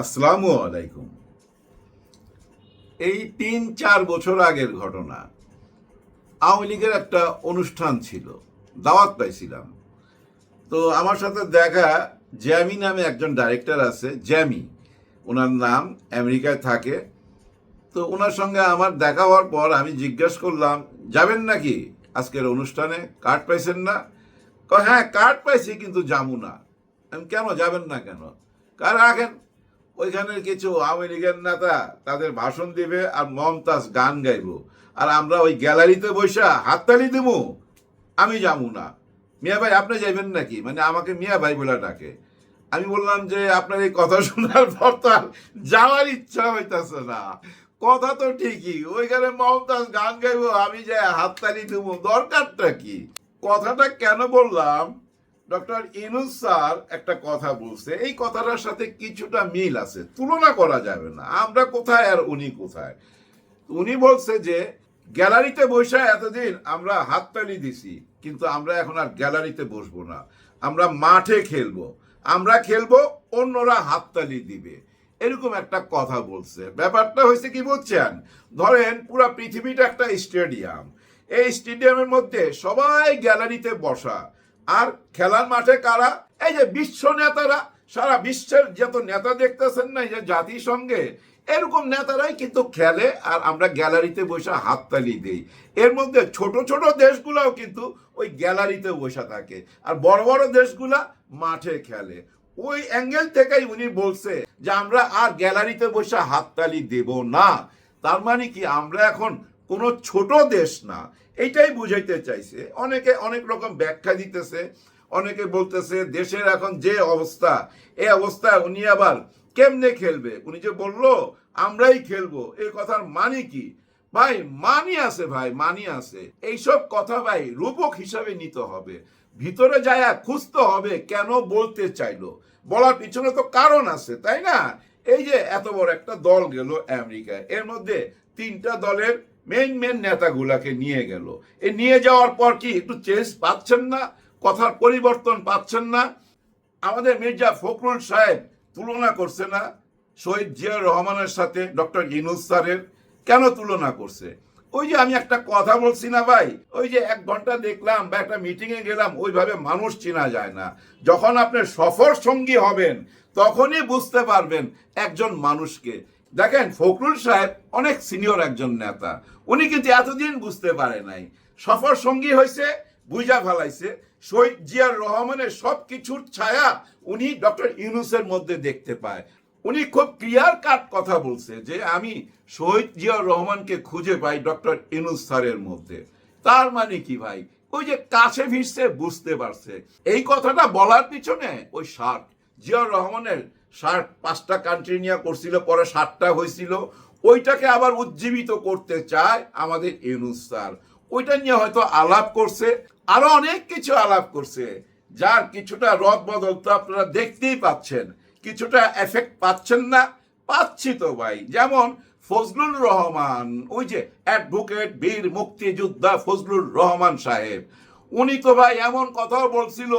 আসসালামু আলাইকুম। এই তিন চার বছর আগের ঘটনা, আওয়ামী লীগের একটা অনুষ্ঠান ছিল, দাওয়াত পাইছিলাম। তো আমার সাথে দেখা জ্যামি নামে একজন ডাইরেক্টর আছে, জ্যামি। ওনার নাম আমেরিকায় থাকে। তো ওনার সঙ্গে আমার দেখা হওয়ার পর আমি জিজ্ঞেস করলাম, যাবেন নাকি আজকের অনুষ্ঠানে? কার্ড পাইছেন না? হ্যাঁ কার্ড পাইছি, কিন্তু যাব না। আমি, কেন যাবেন না কেন? কার, রাখেন। ওইখানে কিছু আওয়ামী লীগের নেতা তাদের ভাষণ দিবে আর মমতাজ গান গাইবো। আর আমরা ওই গ্যালারিতে বসে হাততালি দেব আমি যাব না। মিয়া ভাই, আপনি যাইবেন নাকি? মানে আমাকে মিয়া ভাই বলে ডাকে। আমি বললাম যে, আপনার এই কথা শোনার পর তো আর যাওয়ার ইচ্ছা হইতাছে না। কথা তো ঠিকই, ওইখানে মমতাজ গান গাইবো, আমি যাই হাততালি দেবো দরকারটা কি? কথাটা কেন বললাম? ডক্টর ইনুস স্যার একটা কথা বলছে। এই কথাটার সাথে কিছুটা মিল আছে। তুলনা করা যাবে না। আমরা কোথায় আর উনি কোথায়? উনি বলছে যে, গ্যালারিতে বসে এতদিন আমরা হাততালি দিছি, কিন্তু আমরা এখন আর গ্যালারিতে বসবো না। আমরা মাঠে খেলব। আমরা খেলব, অন্যরা হাততালি দিবে। এরকম একটা কথা বলছে। ব্যাপারটা হয়েছে কি বলছেন ধরেন পুরো পৃথিবীটা একটা স্টেডিয়াম। এই স্টেডিয়ামের মধ্যে সবাই গ্যালারিতে বসা। আর খেলার মাঠে কারা? এই যে বিশ্ব নেতারা, সারা বিশ্বের যত নেতা দেখতেছেন না, এই যে জাতিসংঘে, এরকম নেতারাই কিন্তু খেলে আর আমরা গ্যালারিতে বসে হাততালি দেই। এর মধ্যে ছোট ছোট দেশগুলাও কিন্তু ওই গ্যালারিতে বসে থাকে আর বড় বড় দেশগুলা মাঠে খেলে। ওই অ্যাঙ্গেল থেকেই উনি বলছে যে আমরা আর গ্যালারিতে বসে হাততালি দেব না। তার মানে কি, আমরা এখন কোনো ছোট দেশ না। এইটাই বুঝাইতে চাইছে। অনেকে অনেক রকম ব্যাখ্যা দিতেছে, অনেকে বলতেছে, দেশের এখন যে অবস্থা এই অবস্থা উনি আবার কেমনে খেলবে? উনি যে বলল, আমরাই খেলব এই কথার মানে কি? ভাই, মানি আছে ভাই, মানি আছে। এইসব কথা ভাই রূপক হিসাবে নিতে হবে। ভিতরে যায় খুঁজতে হবে কেন বলতে চাইলো। বলার পিছনে তো কারণ আছে, তাই না? এই যে এত বড় একটা দল গেল আমেরিকায়, এর মধ্যে তিনটা দলের মেন মেন নেতাগুলাকে নিয়ে গেল। এ নিয়ে যাওয়ার পর কি একটু চেঞ্জ পাচ্ছেন না? কথার পরিবর্তন পাচ্ছেন না? আমাদের মির্জা ফখরুল সাহেব তুলনা করছে না, শহীদ জিয়াউর রহমানের সাথে ডক্টর ইনুস স্যারের। কেন তুলনা করছে? ওই যে আমি একটা কথা বলছি না ভাই, ওই যে এক ঘণ্টা দেখলাম বা একটা মিটিংয়ে গেলাম, ওইভাবে মানুষ চেনা যায় না। যখন আপনি সফর সঙ্গী হবেন, তখনই বুঝতে পারবেন একজন মানুষকে। দেখেন, ফখরুল সাহেব অনেক সিনিয়র একজন নেতা। উনি কিন্তু এতদিন বুঝতে পারে নাই। সফর সঙ্গী হয়েছে বুঝা ফেলাইছে। শহীদ জিয়ার রহমানের সব কিছুর ছায়া উনি ডক্টর ইউনুসের মধ্যে দেখতে পায়। উনি খুব ক্লিয়ার কাট কথা বলছে যে, আমি শহীদ জিয়াউর রহমানকে খুঁজে পাই ডক্টর ইনুস স্যারের মধ্যে। তার মানে কি ভাই? ওই যে কাছে ভিড়ছে বুঝতে পারছে। এই কথাটা বলার পিছনে ওই শার্ট জিয়াউর রহমানের শার্ট পাঁচটা কান্ট্রি নিয়ে করছিল, পরে সাতটা হয়েছিল। ওইটাকে আবার উজ্জীবিত করতে চায় আমাদের ইউনুস স্যার। ওইটা নিয়ে হয়তো আলাপ করছে, আরও অনেক কিছু আলাপ করছে, যার কিছুটা রদ বদল তো আপনারা দেখতেই পাচ্ছেন। কিছুটা এফেক্ট পাচ্ছেন না, পাচ্ছি তো ভাই। যেমন ফজলুর রহমান, ওই যে অ্যাডভোকেট বীর মুক্তিযোদ্ধা ফজলুর রহমান সাহেব। উনি তো ভাই এমন কথাও বলছিল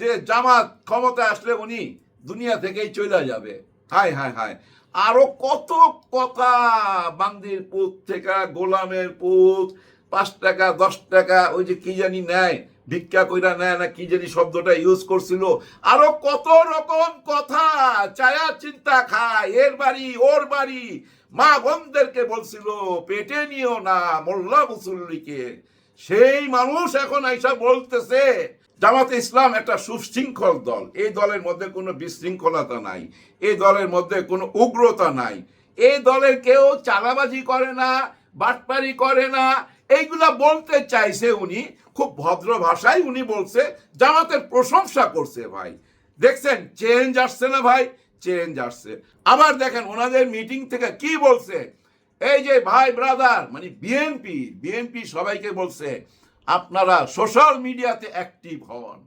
যে জামাত ক্ষমতা আসলে উনি দুনিয়া থেকেই চলে যাবে। হায় হায় হায়। আরও কত কথা বান্দির পুত থেকে, গোলামের পুত, পাঁচ টাকা, দশ টাকা, ওই যে কি জানি নেয়, ভিক্ষা কইরা নেয় না কি জানি শব্দটা ইউজ করছিল। আরও কত রকম কথা চায়া চিন্তা খায়, এর বাড়ি, ওর বাড়ি। মা বোনদেরকে বলছিল, পেটে নিও না, মোল্লা মুসল্লিকে। সেই মানুষ এখন আইসা বলতেছে জামাতে ইসলাম একটা সুশৃঙ্খল দল। এই দলের মধ্যে কোনো বিশৃঙ্খলতা নাই। এই দলের মধ্যে কোনো উগ্রতা নাই। এই দলের কেউ চালাবাজি করে না, বাটপারি করে না। এইগুলা বলতে চাইছে উনি, খুব ভদ্র ভাষায় উনি বলছে, জামাতের প্রশংসা করছে ভাই। দেখছেন, চেঞ্জ আসছে না ভাই? চেঞ্জ আসছে। আবার দেখেন, ওনাদের মিটিং থেকে কি বলছে? এই যে ভাই, ব্রাদার মানে বিএনপি বিএনপি সবাইকে বলছে আপনারা সোশ্যাল মিডিয়াতে অ্যাক্টিভ হন।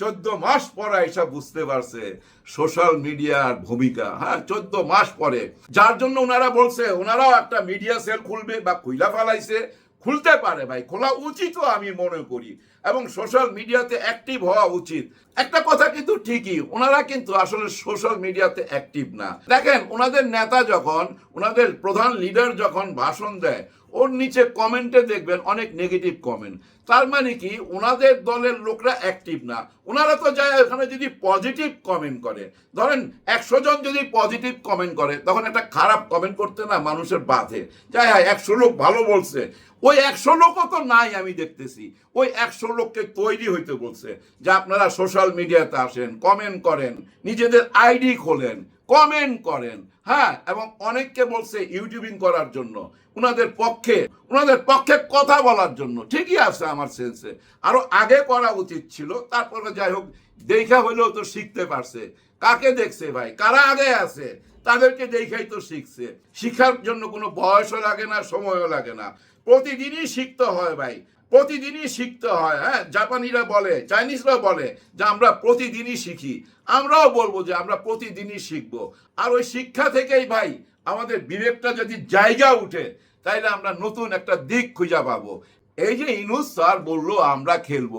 চোদ্দ মাস পরে এসব বুঝতে পারছে সোশ্যাল মিডিয়ার ভূমিকা। হ্যাঁ চোদ্দ মাস পরে। যার জন্য ওনারা বলছে, ওনারাও একটা মিডিয়া সেল খুলবে বা খুইলা ফেলাইছে। খুলতে পারে ভাই, খোলা উচিত আমি মনে করি। এবং সোশ্যাল মিডিয়াতে অ্যাক্টিভ হওয়া উচিত। একটা কথা কিন্তু ঠিকই, ওনারা কিন্তু আসলে সোশ্যাল মিডিয়াতে অ্যাক্টিভ না। দেখেন, ওনাদের নেতা যখন, ওনাদের প্রধান লিডার যখন ভাষণ দেয়, ওর নিচে কমেন্টে দেখবেন অনেক নেগেটিভ কমেন্ট তার মানে কি, ওনাদের দলের লোকরা অ্যাক্টিভ না। ওনারা তো যায় ওখানে যদি পজিটিভ কমেন্ট করে। ধরেন, একশো জন যদি পজিটিভ কমেন্ট করে, তখন একটা খারাপ কমেন্ট করতে না মানুষের বাধে। যাই হ্যাঁ একশো লোক ভালো বলছে। ওই একশো লোকও তো নাই আমি দেখতেছি। ওই একশো লোককে তৈরি হইতে বলছে যে আপনারা সোশ্যাল মিডিয়াতে আসেন কমেন্ট করেন, নিজেদের আইডি খোলেন কমেন্ট করেন হ্যাঁ? এবং অনেককে বলছে ইউটিউবিং করার জন্য ওনাদের পক্ষে ওনাদের পক্ষে কথা বলার জন্য। ঠিকই আছে আমার সেন্সে আরও আগে করা উচিত ছিল, তারপরে যাই হোক, দেখা হইলেও তো শিখতে পারছে। কাকে দেখছে ভাই? কারা আগে আছে? তাদেরকে দেখাই তো শিখছে। শিখার জন্য কোনো বয়সও লাগে না, সময়ও লাগে না। প্রতিদিনই শিখতে হয় ভাই, প্রতিদিনই শিখতে হয় হ্যাঁ? জাপানিরা বলে চাইনিজরা বলে যে আমরা প্রতিদিনই শিখি। আমরাও বলব যে আমরা প্রতিদিনই শিখব। আর ওই শিক্ষা থেকেই ভাই, আমাদের বিবেকটা যদি জায়গা উঠে, তাইলে আমরা নতুন একটা দিক খুঁজে পাবো। এই যে ইনুস স্যার বলল, আমরা খেলব।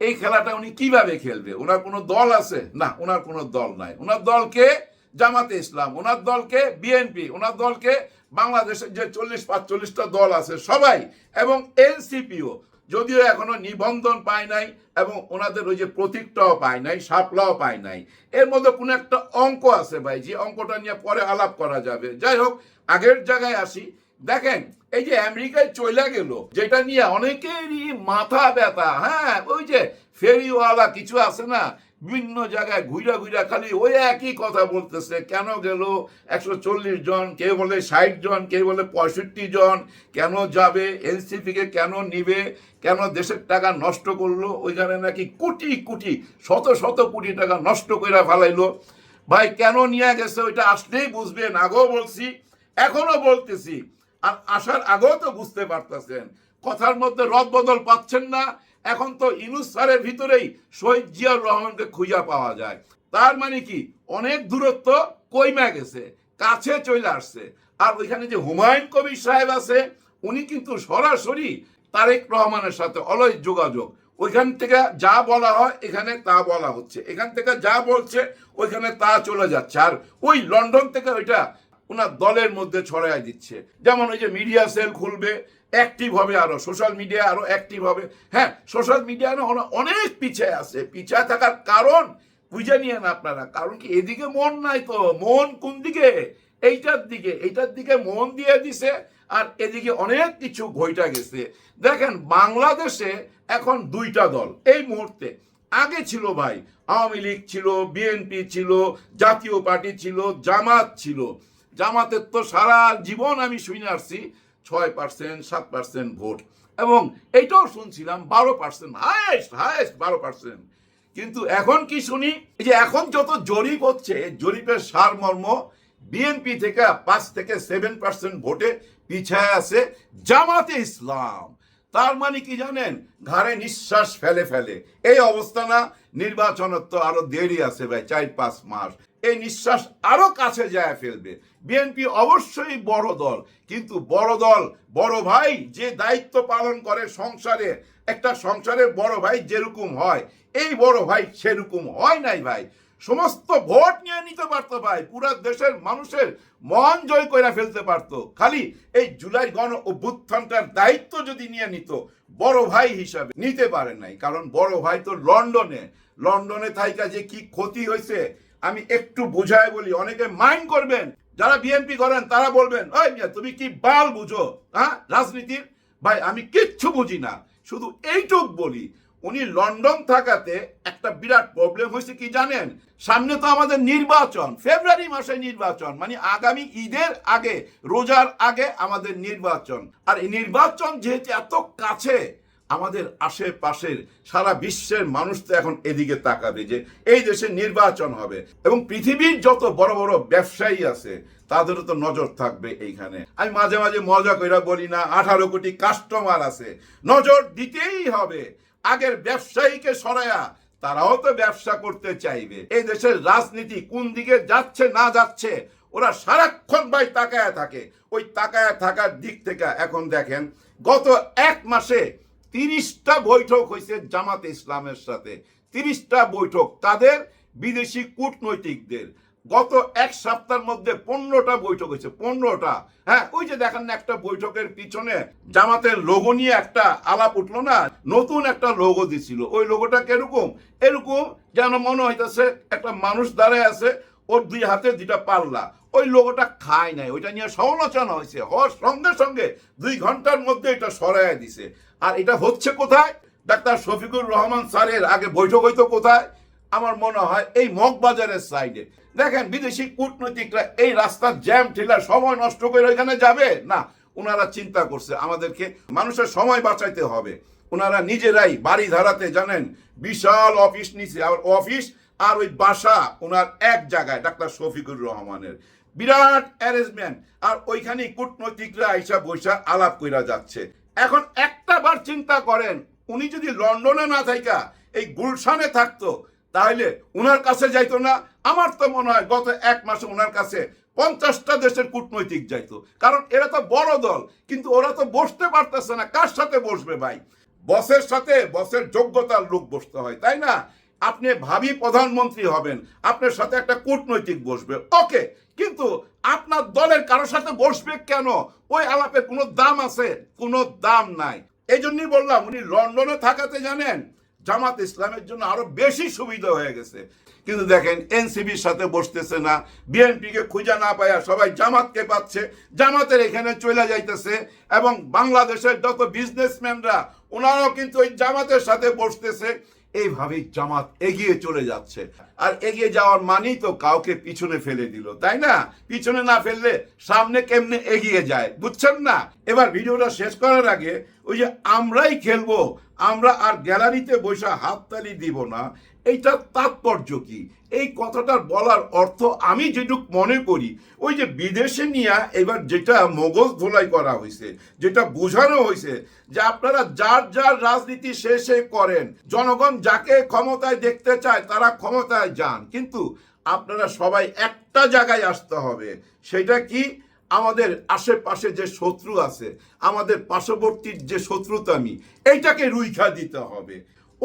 এই খেলাটা উনি কীভাবে খেলবে? ওনার কোনো দল আছে? না, ওনার কোনো দল নাই। ওনার দলকে জামাতে ইসলাম, ওনার দলকে বিএনপি, ওনার দলকে বাংলাদেশের যে চল্লিশ পাঁচচল্লিশটা দল আছে সবাই, এবং এনসিপিও, যদিও এখনও নিবন্ধন পায় নাই এবং ওনাদের ওই যে প্রতীকটাও পায় নাই সাপলাও পায় নাই। এর মধ্যে কোনো একটা অঙ্ক আছে ভাই, যে অঙ্কটা নিয়ে পরে আলাপ করা যাবে। যাই হোক, আগের জায়গায় আসি। দেখেন, এই যে আমেরিকায় চলে গেল, যেটা নিয়ে অনেকেরই মাথা ব্যথা। হ্যাঁ ওই যে ফেরিওয়ালা কিছু আছে না বিভিন্ন জায়গায় ঘুরা ঘুরা খালি ওই একই কথা বলতেছে, কেন গেল? একশো চল্লিশ জন কে বলে ষাট জন কে বলে পঁয়ষট্টি জন, কেন যাবে? এনসিপি কে কেন নিবে? কেন দেশের টাকা নষ্ট করল? ওইখানে নাকি কোটি কোটি, শত শত কোটি টাকা নষ্ট করে ফেলাইলো। ভাই, কেন নিয়ে গেছে? ওইটা আসলেই বুঝবেন। আগেও বলছি এখনও বলতেছি। আর আসার আগেও তো বুঝতে পারতেছেন। কথার মধ্যে রদ বদল পাচ্ছেন না। এখন তো ইনুস স্যারের ভিতরেই শহীদ জিয়াউর রহমানকে খুঁজা পাওয়া যায়। তার মানে কি? অনেক দূরত্ব কইমা গেছে, কাছে চলে আসছে। আর ওইখানে যে হুমায়ুন কবির সাহেব আছে, উনি কিন্তু সরাসরি তারেক রহমানের সাথে অলয় যোগাযোগ। ওইখান থেকে যা বলা হয় এখানে তা বলা হচ্ছে। এখান থেকে যা বলছে, ওইখানে তা চলে যাচ্ছে। আর ওই লন্ডন থেকে ওইটা ওনার দলের মধ্যে ছড়াই দিচ্ছে। যেমন ওই যে মিডিয়া সেল খুলবে অ্যাক্টিভ হবে আরও সোশ্যাল মিডিয়া আরও অ্যাক্টিভ হবে। হ্যাঁ সোশ্যাল মিডিয়া অনেক পিছিয়ে আছে। পিছিয়ে থাকার কারণ বুঝে নিয়েন আপনারা। কারণ কি, এদিকে মন নাই তো। মন কোন দিকে? এইটার দিকে। এইটার দিকে মন দিয়ে দিছে আর এদিকে অনেক কিছু ঘইটা গেছে। দেখেন, বাংলাদেশে এখন দুইটা দল। এই মুহূর্তে আগে ছিল ভাই, আওয়ামী লীগ ছিল, বিএনপি ছিল, জাতীয় পার্টি ছিল, জামাত ছিল। জামাতের তো সারা জীবন আমি শুনে আসছি, ছয় পার্সেন্ট সাত পার্সেন্ট ভোট। এবং এইটাও শুনছিলাম, বারো পার্সেন্ট হায়েস্ট হায়েস্ট বারো পার্সেন্ট কিন্তু এখন কি শুনি? যে এখন যত জরিপ হচ্ছে, জরিপের সারমর্ম, বিএনপি থেকে পাঁচ থেকে সেভেন পার্সেন্ট ভোটে পিছায় আছে জামাতে ইসলাম। তার মানে কি জানেন? ঘাড়ে নিঃশ্বাস ফেলে ফেলে। এই অবস্থা না, নির্বাচনের তো আরও দেরি আছে ভাই, চার পাঁচ মাস। এই নিঃশ্বাস আরও কাছে যায় ফেলবে। বিএনপি অবশ্যই বড় দল, কিন্তু বড় দল, বড় ভাই যে দায়িত্ব পালন করে সংসারে, একটা সংসারের বড় ভাই যেরকম হয়, এই বড় ভাই সেরকম হয় নাই ভাই। সমস্ত ভোট নিয়ে নিতে পারতো ভাই, পুরো দেশের মানুষের মন জয় করে ফেলতে পারতো। খালি এই জুলাই গণ অভ্যুত্থানটার দায়িত্ব যদি নিয়ে নিত, বড় ভাই হিসাবে নিতে পারে নাই। কারণ বড় ভাই তো লন্ডনে লন্ডনে থাইকা যে কি ক্ষতি হয়েছে আমি একটু বুঝায় বলি, অনেকে মাইন্ড করবেন, যারা বিএনপি করেন, তারা বলবেন ওই তুমি কি বাল বুঝো? হ্যাঁ রাজনীতির? ভাই, আমি কিচ্ছু বুঝি না, শুধু এইটুক বলি, উনি লন্ডন থাকাতে একটা বিরাট প্রবলেম হয়েছে কি জানেন? সামনে তো আমাদের নির্বাচন, ফেব্রুয়ারি মাসে নির্বাচন মানে আগামী ঈদের আগে, রোজার আগে আমাদের নির্বাচন, আর এই নির্বাচন যেহেতু এত কাছে আমাদের আশেপাশের সারা বিশ্বের মানুষ তো এখন এদিকে তাকাবে যে এই দেশে নির্বাচন হবে। এবং পৃথিবীর যত বড় বড় ব্যবসায়ী আছে, তাদেরও তো নজর থাকবে এইখানে। আমি মাঝে মাঝে মজা কইরা বলি না, আঠারো কোটি কাস্টমার আছে। নজর দিতেই হবে। আগের ব্যবসায়ীকে সরায়া তারাও তো ব্যবসা করতে চাইবে। এই দেশের রাজনীতি কোন দিকে যাচ্ছে না যাচ্ছে, ওরা সারাক্ষণ ভাই তাকায় থাকে। ওই তাকায় থাকার দিক থেকে এখন দেখেন, গত এক মাসে তিরিশটা বৈঠক হয়েছে জামাতে ইসলামের সাথে। তিরিশটা বৈঠক তাদের বিদেশি কূটনৈতিকদের। গত এক সপ্তাহের মধ্যে পনেরোটা বৈঠক হয়েছে, পনেরোটা। হ্যাঁ ওই যে দেখেন না, একটা বৈঠকের পিছনে জামাতের লোগো নিয়ে একটা আলাপ উঠল না? নতুন একটা লোগো দিছিল। ওই লোগোটা কীরকম? এরকম যেন মনে হইতেছে একটা মানুষ দাঁড়ায় আছে ওর দুই হাতে দুইটা পাল্লা। ওই লোগোটা খায় নাই, ওইটা নিয়ে সমালোচনা হয়েছে। হওয়ার সঙ্গে সঙ্গে দুই ঘণ্টার মধ্যে এটা সরাইয়া দিছে। আর এটা হচ্ছে কোথায়? ডাক্তার শফিকুর রহমান স্যারের আগে বৈঠক হইতো কোথায়? আমার মনে হয় এই মগবাজারের সাইডে। দেখেন, বিদেশি কূটনৈতিকরা এই রাস্তার জ্যাম ঠেলার সময় নষ্ট করে ওইখানে যাবে? না ওনারা চিন্তা করছে, আমাদেরকে মানুষের সময় বাঁচাইতে হবে। ওনারা নিজেরাই বাড়ি ধারাতে জানেন, বিশাল অফিস নিছে। আর অফিস আর ওই বাসা ওনার এক জায়গায়, ডাক্তার শফিকুর রহমানের। বিরাট অ্যারেঞ্জমেন্ট। আর ওইখানে কূটনৈতিকরা আইসা বৈশা আলাপ কইরা যাচ্ছে। এখন একটা বার চিন্তা করেন, উনি যদি লন্ডনে না থাকা এই গুলশানে থাকতো তাহলে উনার কাছে যাইতো না। আমার তো মনে হয় গত এক মাসে ওনার কাছে পঞ্চাশটা দেশের কূটনৈতিক যাইতো। কারণ এরা তো বড় দল, কিন্তু ওরা তো বসতে পারতেছে না। কার সাথে বসবে ভাই? বসের সাথে বসের যোগ্যতার লোক বসতে হয়, তাই না? আপনি ভাবি প্রধানমন্ত্রী হবেন, আপনার সাথে একটা কূটনৈতিক বসবে। ওকে, কিন্তু আপনার দলের কারোর সাথে বসবে কেন? ওই আলাপের কোনো দাম আছে? কোনো দাম নাই। এই জন্যই বললাম, উনি লন্ডনে থাকাতে জানেন, জামাত ইসলামের জন্য আরও বেশি সুবিধা হয়ে গেছে। কিন্তু দেখেন এনসিবির সাথে বসতেছে না, বিএনপিকে খুঁজে না পায়া সবাই জামাতকে পাচ্ছে, জামাতের এখানে চলে যাইতেছে, এবং বাংলাদেশের যত বিজনেসম্যানরা ওনারাও কিন্তু ওই জামাতের সাথে বসতেছে। এইভাবেই জামাত এগিয়ে চলে যাচ্ছে। আর এগিয়ে যাওয়ার মানেই তো কাউকে পিছনে ফেলে দিল, তাই না? পিছনে না ফেললে সামনে কেমনে এগিয়ে যায়, বুঝছেন না? এবার ভিডিওটা শেষ করার আগে ওই যে আমরাই খেলব, আমরা আর গ্যালারিতে বসে হাততালি দিব না, এইটার তাৎপর্য কি? এই কথাটার বলার অর্থ আমি যেটুক মনে করি, ওই যে বিদেশে নিয়ে এবার যেটা মোগল ধোলাই করা হয়েছে যেটা বোঝানো হয়েছে যে আপনারা যার যার রাজনীতি শেষে করেন, জনগণ যাকে ক্ষমতায় দেখতে চায় তারা ক্ষমতায় যান। কিন্তু আপনারা সবাই একটা জায়গায় আসতে হবে, সেটা কি? আমাদের আশেপাশে যে শত্রু আছে, আমাদের পার্শ্ববর্তীর যে শত্রুতামি, এইটাকে রুইখা দিতে হবে।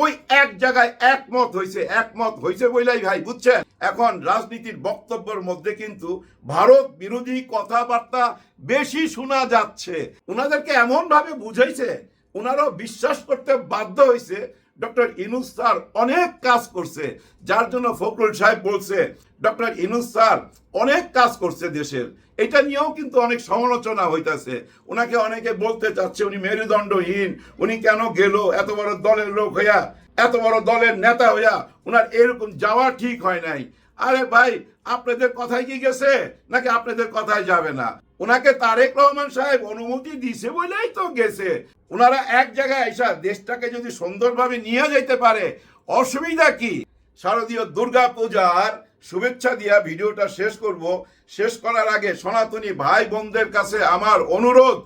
ওই এক জায়গায় একমত হয়েছে একমত হয়েছে বইলাই ভাই, বুঝছেন? এখন রাজনীতির বক্তব্যের মধ্যে কিন্তু ভারত বিরোধী কথাবার্তা বেশি শোনা যাচ্ছে। ওনাদেরকে এমন ভাবে বুঝাইছে ওনারাও বিশ্বাস করতে বাধ্য হয়েছে ডক্টর ইনুস স্যার অনেক কাজ করছে, যার জন্য ফখরুল সাহেব বলছে, ডক্টর ইনুস স্যার অনেক কাজ করছে দেশের। এটা নিয়েও কিন্তু অনেক সমালোচনা হইতাছে। ওনাকে অনেকে বলতে চাচ্ছে, উনি মেরুদণ্ডহীন, উনি কেন গেল? এত বড় দলের লোক হইয়া, এত বড় দলের নেতা হইয়া ওনার এরকম যাওয়া ঠিক হয় নাই। আরে ভাই, আপনাদের কথায় কি গেছে? নাকি আপনাদের কথায় যাবে না? ওনাকে তারেক রহমান সাহেব অনুমতি দিছে বলেই তো গেছে। ওনারা এক জায়গায় এসা দেশটাকে যদি সুন্দরভাবে নিয়ে যেতে পারে, অসুবিধা কি? শারদীয় দুর্গা পূজার শুভেচ্ছা দিয়া ভিডিওটা শেষ করব। শেষ করার আগে সনাতনী ভাই বোনদের কাছে আমার অনুরোধ,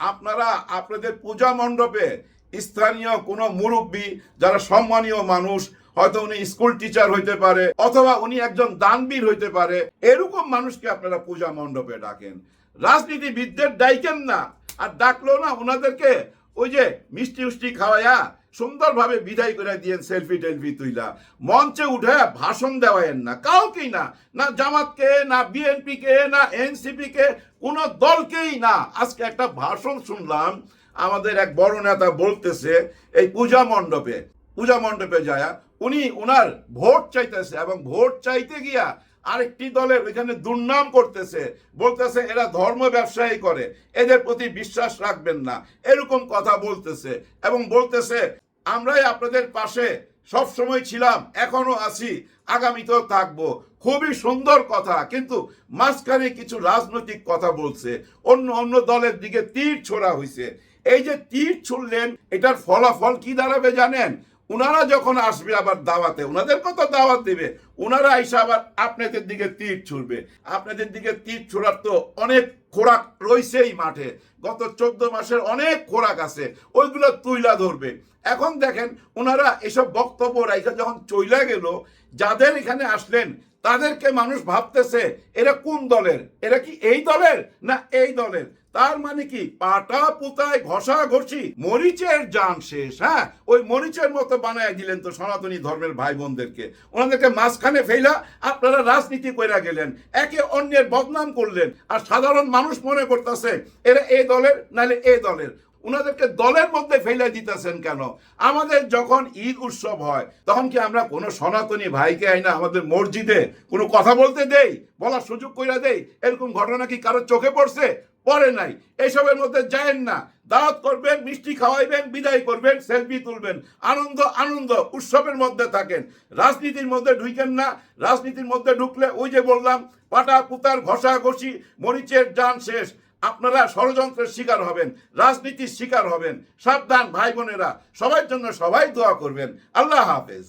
আপনারা আপনাদের পূজা মণ্ডপে স্থানীয় কোনো মুরব্বী যারা সম্মানীয় মানুষ, হয়তো উনি স্কুল টিচার হইতে পারে, অথবা উনি একজন দানবীর হইতে পারে, এরকম মানুষকে আপনারা পূজা মণ্ডপে ডাকেন। রাজনীতিবিদদের ডাইকেন না। আর ডাকলো না ওনাদেরকে ওই যে মিষ্টি উষ্টি খাওয়াইয়া সুন্দরভাবে বিদায় করে দিয়েন, সেলফি টেলফি তুইলা। মঞ্চে উঠে ভাষণ দেওয়ায়েন না, কাউকেই না। না জামাতকে, না বিএনপি কে না এনসিপি কে কোন দলকেই না। আজকে একটা ভাষণ শুনলাম, আমাদের এক বড় নেতা বলতেছে এই পূজা মণ্ডপে। পূজা মণ্ডপে যায় উনি ওনার ভোট চাইতেছে এবং ভোট চাইতে গিয়া আরেকটি দলের ওইখানে দুর্নাম করতেছে, বলতেছে এরা ধর্ম ব্যবসায়ী করে, এদের প্রতি বিশ্বাস রাখবেন না, এরকম কথা বলতেছে এবং বলতেছে, আমরাই আপনাদের পাশে সব সময় ছিলাম এখনও আছি, আগামীতেও থাকব। খুবই সুন্দর কথা, কিন্তু মাঝখানে কিছু রাজনৈতিক কথা বলছে, অন্য অন্য দলের দিকে তীর ছোড়া হয়েছে এই যে তীর ছুড়লেন, এটার ফলাফল কি দাঁড়াবে জানেন? ওনারা যখন আসবে আবার দাওয়াতে ওনাদের কত দাওয়াত দিবে? ওনারা এসে আবার আপনাদের দিকে তীর ছুড়বে। আপনাদের দিকে তীর ছোড়ার তো অনেক খোরাক রয়েছেই মাঠে। গত চোদ্দ মাসের অনেক খোরাক আছে, ওইগুলো তুইলা ধরবে। এখন দেখেন ওনারা এসব বক্তব্য রাইখা যখন চইলা গেল, যাদের এখানে আসলেন, তাদেরকে মানুষ ভাবতেছে, এরা কোন দলের? এরা কি এই দলের না এই দলের? তার মানে কি? পাটা, পুতায়, ঘষা, ঘষি, মরিচের যান শেষ হ্যাঁ? ওই মরিচের মতো বানায় দিলেন তো সনাতনী ধর্মের ভাই বোনদেরকে ওনাদেরকে মাঝখানে ফেলা আপনারা রাজনীতি কইরা গেলেন, একে অন্যের বদনাম করলেন, আর সাধারণ মানুষ মনে করতেছে, এরা এই দলের নাহলে এই দলের। ওনাদেরকে দলের মধ্যে ফেলে দিতেছেন কেন? আমাদের যখন ঈদ উৎসব হয়, তখন কি আমরা কোনো সনাতনী ভাইকে আইনা আমাদের মসজিদে কোনো কথা বলতে দেই? বলার সুযোগ কইরা দেই? এরকম ঘটনা কি কারোর চোখে পড়ছে? পড়ে নাই। এসবের মধ্যে যায়েন না। দাওয়াত করবেন, মিষ্টি খাওয়াইবেন, বিদায় করবেন, সেলফি তুলবেন। আনন্দ আনন্দ উৎসবের মধ্যে থাকেন। রাজনীতির মধ্যে ঢুকেন না। রাজনীতির মধ্যে ঢুকলে ওই যে বললাম, পাটা, পুতার, ঘষা, ঘষি, মরিচের যান শেষ। আপনারা ষড়যন্ত্রের শিকার হবেন, রাজনীতির শিকার হবেন। সাবধান ভাই বোনেরা, সবার জন্য সবাই দোয়া করবেন। আল্লাহ হাফেজ।